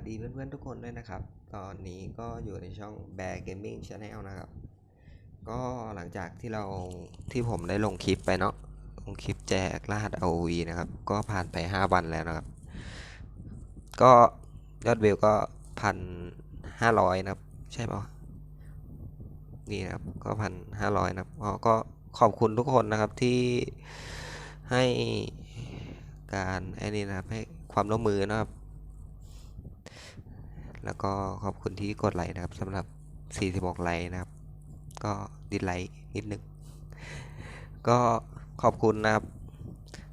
วัสดีเพื่อนๆทุกคนด้วยนะครับ ตอนนี้ก็อยู่ในช่อง Bear Gaming Channel นะครับ ก็หลังจากที่เราที่ผมได้ลงคลิปไปเนาะลงคลิปแจกรหัส ROV นะครับ ก็ผ่านไป 5 วันแล้วนะครับ ก็ยอดวิวก็พันห้าร้อยนะครับ ใช่ปะนี่นะครับ ก็พันห้าร้อยนะครับก็ขอบคุณทุกคนนะครับที่ให้การไอ้นี่นะครับให้ความร่วมมือนะครับ แล้วก็ขอบคุณที่กดไลค์นะครับสำหรับ 46 ไลค์นะครับ ก็ดิสไลค์นิดนึง ก็ขอบคุณนะครับ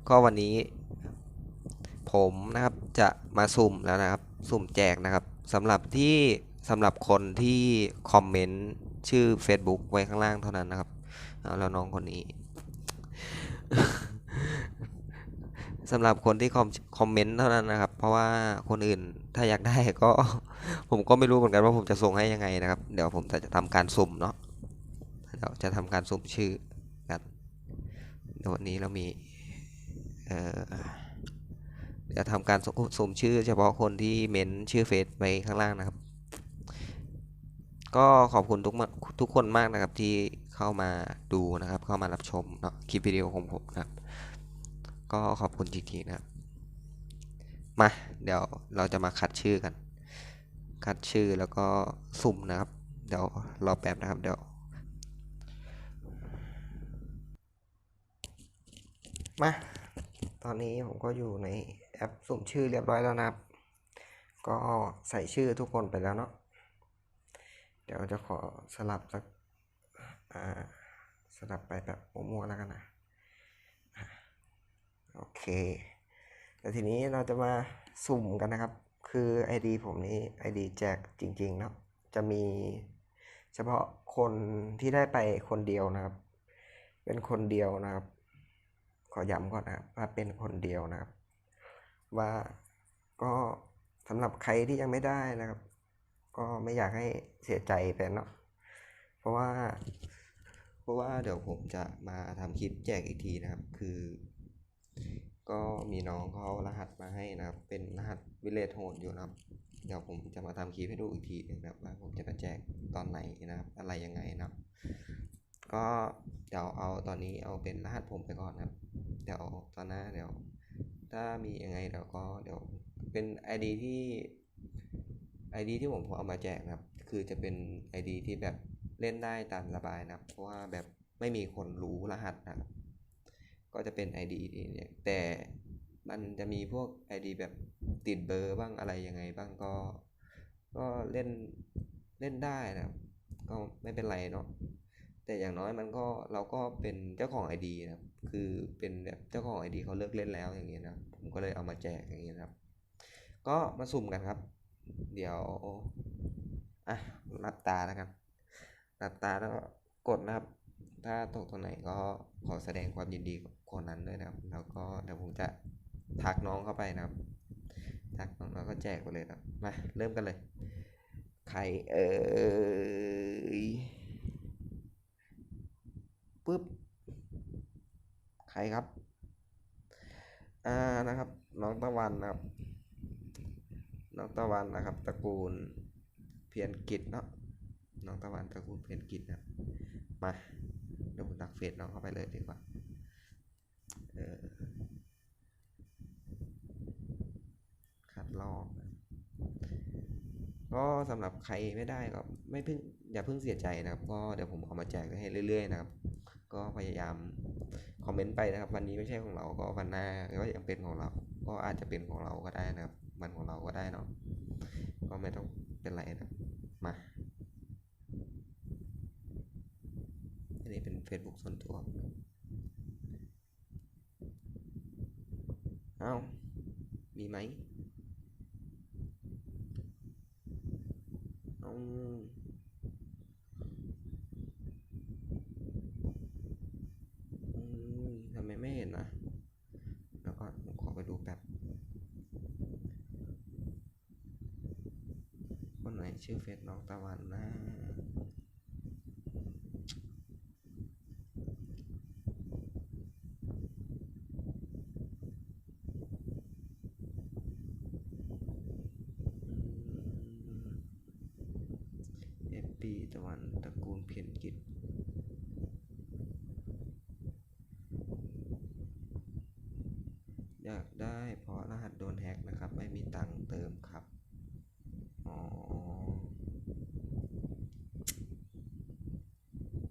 ก็วันนี้ ผมนะครับจะมาสุ่มแล้วนะครับ สุ่มแจกนะครับสำหรับที่สำหรับคนที่คอมเมนต์ชื่อ Facebook ไว้ข้างล่างเท่านั้นนะครับแล้วน้องคนนี้สำหรับคนที่คอมคอมเมนต์เท่านั้นนะครับ เพราะว่าคนอื่นถ้าอยากได้ก็ ผมก็ไม่รู้เหมือนกันว่าผมจะส่งให้ยังไงนะครับ เดี๋ยวผมจะทำการสุ่มเนาะเดี๋ยวจะทำการสุ่มชื่อกันเดี๋ยววันนี้เรามีเอ่อจะทำการสุ่มชื่อเฉพาะคนที่เมนชื่อเฟซไว้ข้างล่างนะครับ ก็ขอบคุณทุกทุกคนมากนะครับที่เข้ามาดูนะครับ เข้ามารับชมเนาะคลิปวิดีโอของผมนะครับ ก็ขอบคุณจริงๆนะครับมา เดี๋ยวเราจะมาคัดชื่อกัน คัดชื่อแล้วก็สุ่มนะครับ เดี๋ยวรอแป๊บนะครับ เดี๋ยว มา ตอนนี้ผมก็อยู่ในแอปสุ่มชื่อเรียบร้อยแล้วนะครับ ก็ใส่ชื่อทุกคนไปแล้วเนาะ เดี๋ยวจะขอสลับสัก อ่า สลับไปแบบมั่วๆแล้วกันนะ โอเคแล้วทีนี้เราจะมาสุ่มกันนะครับ คือ ID ผมนี้ ID แจกจริงๆเนาะจะมีเฉพาะคนที่ได้ไปคนเดียวนะครับ เป็นคนเดียวนะครับ ขอย้ำก่อนนะครับว่าเป็นคนเดียวนะครับ ว่าก็สำหรับใครที่ยังไม่ได้นะครับ ก็ไม่อยากให้เสียใจไปเนาะเพราะว่า เพราะว่าเดี๋ยวผมจะมาทำคลิปแจกอีกทีนะครับ คือ ก็มีน้องเขารหัสมาให้นะครับ เป็นรหัสวิเลจโหดอยู่นะครับ เดี๋ยวผมจะมาทำคลิปให้ดูอีกทีนึงนะครับว่าผมจะมาแจกตอนไหนนะครับ อะไรยังไงนะครับ ก็เดี๋ยวเอาตอนนี้เอาเป็นรหัสผมไปก่อนนะครับ เดี๋ยวตอนหน้าเดี๋ยว ถ้ามียังไงเดี๋ยวก็เดี๋ยวเป็น ID ที่ ID ที่ผมเอามาแจกนะครับ คือจะเป็น ID ที่แบบเล่นได้ตามสบายนะครับ เพราะว่าแบบไม่มีคนรู้รหัสนะครับ ก็จะเป็น ID ที่เนี่ยแต่มันจะมีพวก ID แบบติดเบอร์บ้างอะไรยังไงบ้างก็ ก็เล่นเล่นได้นะก็ไม่เป็นไรเนาะแต่อย่างน้อยมันก็เราก็เป็นเจ้าของ ID นะครับคือเป็นแบบเจ้าของ ID เขาเลิกเล่นแล้วอย่างเงี้ยนะผมก็เลยเอามาแจกอย่างเงี้ยครับ ก็มาสุ่มกันครับ เดี๋ยวอะหลับตาแล้วกันหลับตาแล้วก็กดนะครับ ถ้าตกตรงไหนก็ขอแสดงความยินดีกับคนนั้นด้วยนะครับ แล้วก็เดี๋ยวผมจะทักน้องเข้าไปนะครับ ทักน้องแล้วก็แจกไปเลยนะมาเริ่มกันเลย ใครเอ่ยปึ๊บ ใครครับ อ่า นะครับ น้องตะวันนะครับ น้องตะวันนะครับ ตระกูลเพียรกิจเนาะ น้องตะวันตระกูลเพียรกิจนะมาเดี๋ยวผมตักเฟซน้องเข้าไปเลยดีกว่า เออ ลอกนะก็สำหรับใครไม่ได้ก็ไม่เพิ่งอย่าเพิ่งเสียใจนะครับ ก็เดี๋ยวผมเอามาแจกให้เรื่อย ๆ นะครับ ก็พยายามคอมเมนต์ไปนะครับ วันนี้ไม่ใช่ของเราก็วันหน้าก็ยังเป็นของเรา ก็อาจจะเป็นของเราก็ได้นะครับ มันของเราก็ได้เนาะก็ไม่ต้องเป็นไรนะมาอันนี้เป็น Facebook ส่วนตัวเอ้ามีไหม เอ้าอืมทำไมไม่เห็นนะแล้วก็ผมขอไปดูแป๊บคนไหนชื่อเฟซน้องตะวันนะ อืม ตะวันตระกูลเพียรกิจอยากได้เพราะรหัสโดนแฮกนะครับ ไม่มีตังค์เติมครับ อ๋อ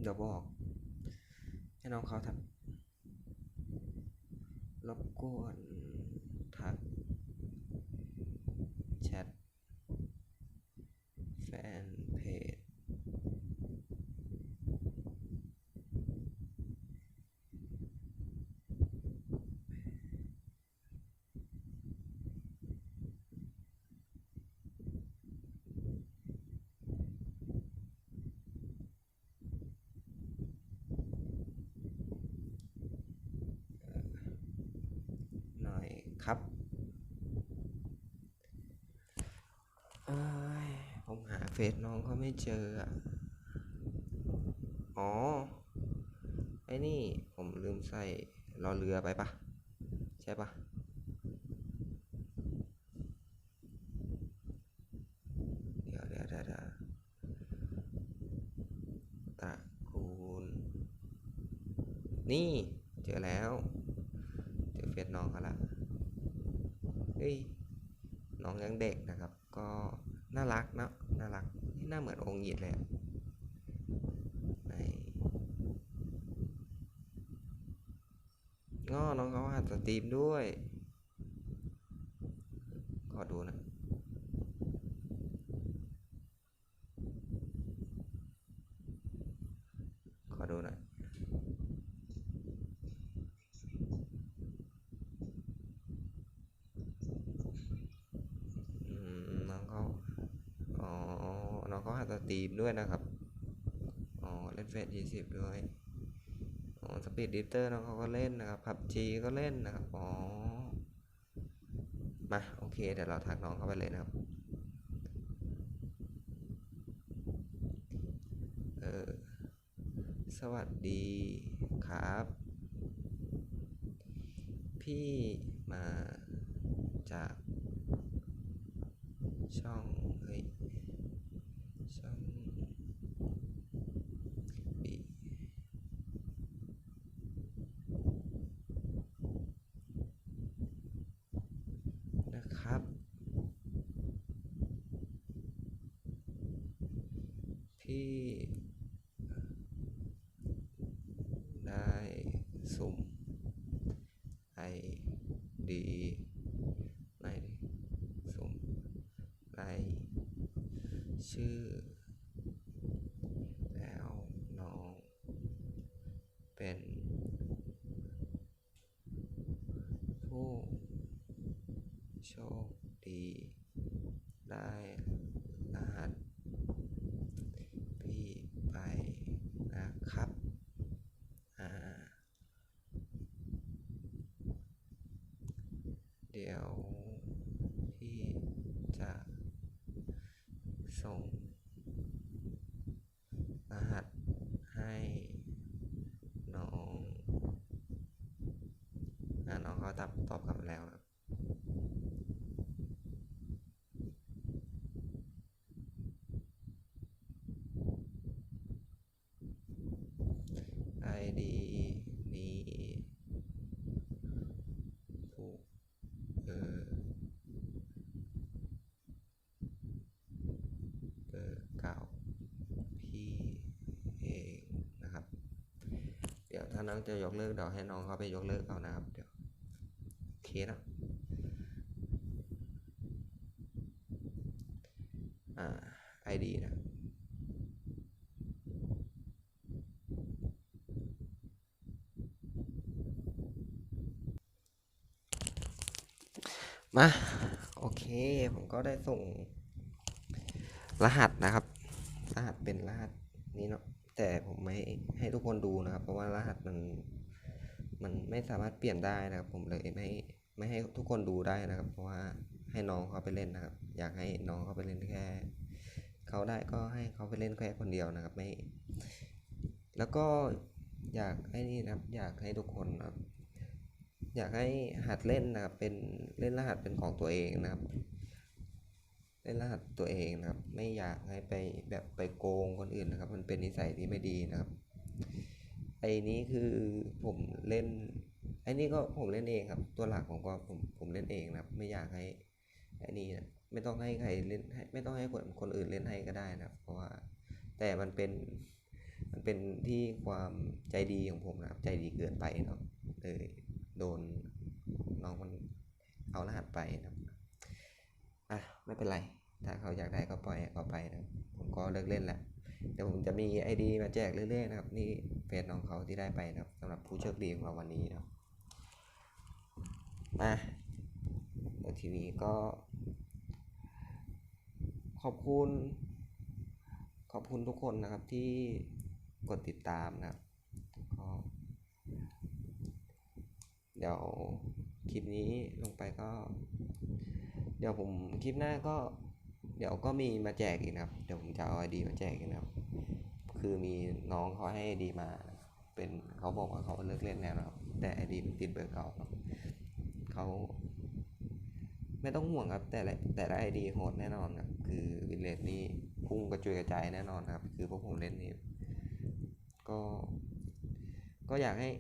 เดี๋ยวบอก ให้น้องเขาทักรบกวนทัก แชท แฟนเพจ หน่อยครับ เอ้ย ผมหา เฟซน้องเขาไม่เจออะอ๋อ ไอ้นี่ผมลืมใส่รอเรือไปปะใช่ปะเดี๋ยวเดี๋ยวเดี๋ยวตะกูล นี่เจอแล้ว เจอเฟซน้องเขาละเฮ้ยน้องยังเด็กนะครับ ก็น่ารักเนอะ น่ารักนี่หน้าเหมือนองค์หยิดเลยอะไง้อน้องเขาอาจจะตีมด้วย ขอดูนะ ขอดูหน่อย อืมน้องเขาอ๋อ น้องเขาหัดส ตรีมด้วยนะครับ อ๋อ เล่นเฟซยี่สิบด้วย อ๋อ สปีดดิฟเตอร์น้องเขาก็เล่นนะครับพับจีก็เล่นนะครับ อ๋อ มา โอเค เดี๋ยวเราทักน้องเข้าไปเลยนะครับ เออ สวัสดีครับ พี่มาจากช่อง เฮ้ย ช่องบีนะครับ พี่ได้สุ่มไอดีไหนสุ่มไอชื่อ แล้วน้องเป็นผู้โชคดีได้รหัสพี่ไปนะครับ อ่า เดี๋ยวพี่จะส่งรหัสให้น้องอ่าน้องเขาตอบตอบกลับมาแล้วครับ ไอดีนี้ผู้เออเบอร์เก่าพี่เองนะครับ เดี๋ยวถ้า น้องจะยกเลิกเดี๋ยวให้น้องเขาไปยกเลิกเอานะครับเดี๋ยวโอเคนะอ่า ID นะมา โอเค ผมก็ได้ส่งรหัสนะครับ รหัสเป็นรหัสนี้เนาะ แต่ผมไม่ให้ทุกคนดูนะครับ เพราะว่ารหัสมันมันไม่สามารถเปลี่ยนได้นะครับ ผมเลยไม่ไม่ให้ทุกคนดูได้นะครับ เพราะว่าให้น้องเขาไปเล่นนะครับ อยากให้น้องเขาไปเล่นแค่เขาได้ก็ให้เขาไปเล่นแค่คนเดียวนะครับไม่ แล้วก็อยากให้นี่นะครับ อยากให้ทุกคนนะครับ อยากให้หัดเล่นนะครับเป็นเล่นรหัสเป็นของตัวเองนะครับ เล่นรหัสตัวเองนะครับ ไม่อยากให้ไปแบบไปโกงคนอื่นนะครับ มันเป็นนิสัยที่ไม่ดีนะครับ ไอ้นี้คือผมเล่นไอ้นี่ก็ผมเล่นเองครับ ตัวหลักผมก็ผมผมเล่นเองนะครับ ไม่อยากให้ไอ้นี่นะไม่ต้องให้ใครเล่นให้ไม่ต้องให้คนคนอื่นเล่นให้ก็ได้นะครับ เพราะว่าแต่มันเป็นมันเป็นที่ความใจดีของผมนะครับ ใจดีเกินไปเนาะเลยโดนน้องมันเอารหัสไปนะครับ อะไม่เป็นไร ถ้าเขาอยากได้ก็ปล่อยให้เขาไปนะผมก็เลิกเล่นแหละเดี๋ยวผมจะมีไอดีมาแจกเรื่อยๆนะครับ นี่เฟซน้องเขาที่ได้ไปนะครับสำหรับผู้โชคดีของเราวันนี้นะมาเดี๋ยวทีนี้ก็ ขอบคุณ ขอบคุณทุกคนนะครับที่กดติดตามนะครับก็เดี๋ยวคลิปนี้ลงไปก็ เดี๋ยวผมคลิปหน้าก็เดี๋ยวก็มีมาแจกอีกนะครับ เดี๋ยวผมจะเอาไอดีมาแจกอีกนะครับ คือมีน้องเขาให้ไอดีมาเป็นเขาบอกว่าเขาเลิกเล่นแล้วนะครับ แต่ไอดีมันติดเบอร์เก่าครับเขาไม่ต้องห่วงครับ แต่ละแต่ละไอดีโหดแน่นอนครับ คือวินเลทนี่พุ่งกระจุยกระจายแน่นอนครับ คือพวกผมเล่นนี่ก็ ก็อยากให้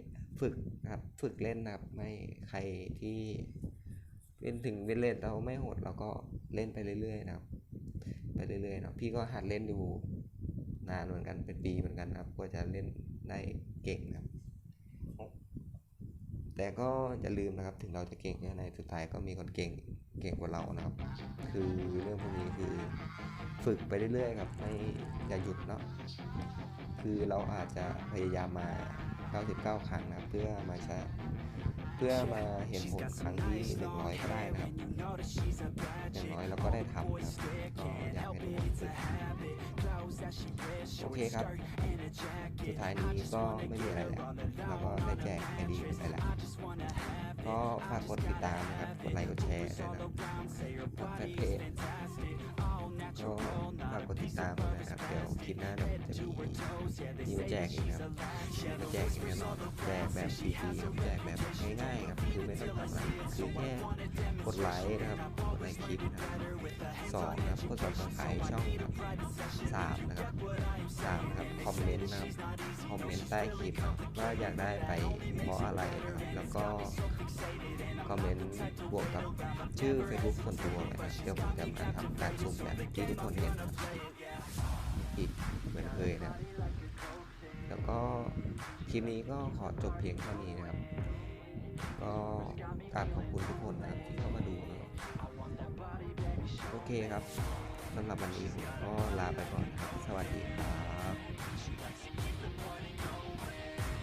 ฝึกนะครับ ฝึกเล่นนะครับ ไม่ใครที่ เล่นถึงเวินเลทเราไม่โหดเราก็เล่นไปเรื่อยๆนะครับ ไปเรื่อยๆเนาะพี่ก็หัดเล่นอยู่นานเหมือนกันเป็นปีเหมือนกันนะครับกว่าจะเล่นได้เก่งนะครับ แต่ก็อย่าลืมนะครับถึงเราจะเก่งแค่ไหนสุดท้ายก็มีคนเก่งเก่งกว่าเรานะครับ คือเรื่องพวกนี้คือฝึกไปเรื่อยๆครับไม่อย่าหยุดเนาะคือเราอาจจะพยายามมา 99 ครั้งนะเพื่อมาใช้ เพื่อมาเห็นผลครั้งที่100ก็ได้นะครับอย่างน้อยเราก็ได้ทำนะครับก็อยากให้ทุกคนฝึกโอเคครับ สุดท้ายนี้ก็ไม่มีอะไรแล้วเราก็ได้แจกไอดีไปแล้วก็ฝากกดติดตามนะครับ กดไลค์ กดแชร์ด้วยนะครับกดแฟนเพจก็ฝากกดติดตาม นะครับ เดี๋ยวคลิปหน้าเราจะมีมีแจกอีกนะครับมาแจกอีกแน่นอนแจกแบบฟรีๆแจกแบบง่ายๆครับคือไม่ต้องทำอะไรคือแค่กดไลค์นะครับกดไลค์คลิปนะครับสองนะครับกดซับสไครช่องนะครับสามนะครับสามนะครับคอมเมนต์นะครับคอมเมนต์ใต้คลิปนะครับว่าอยากได้ไปเพราะอะไรนะครับแล้วก็คอมเมนต์บวกกับชื่อ Facebook ส่วนตัวนะครับเดี๋ยวผมจะมาทำการสุ่มแบบที่ทุกคนเห็นครับ อีกเหมือนเคยนะแล้วก็คลิปนี้ก็ขอจบเพียงเท่านี้นะครับ ก็กราบขอบคุณทุกคนนะครับที่เข้ามาดูนะโอเคครับสำหรับวันนี้ผมก็ลาไปก่อนครับ สวัสดีครับ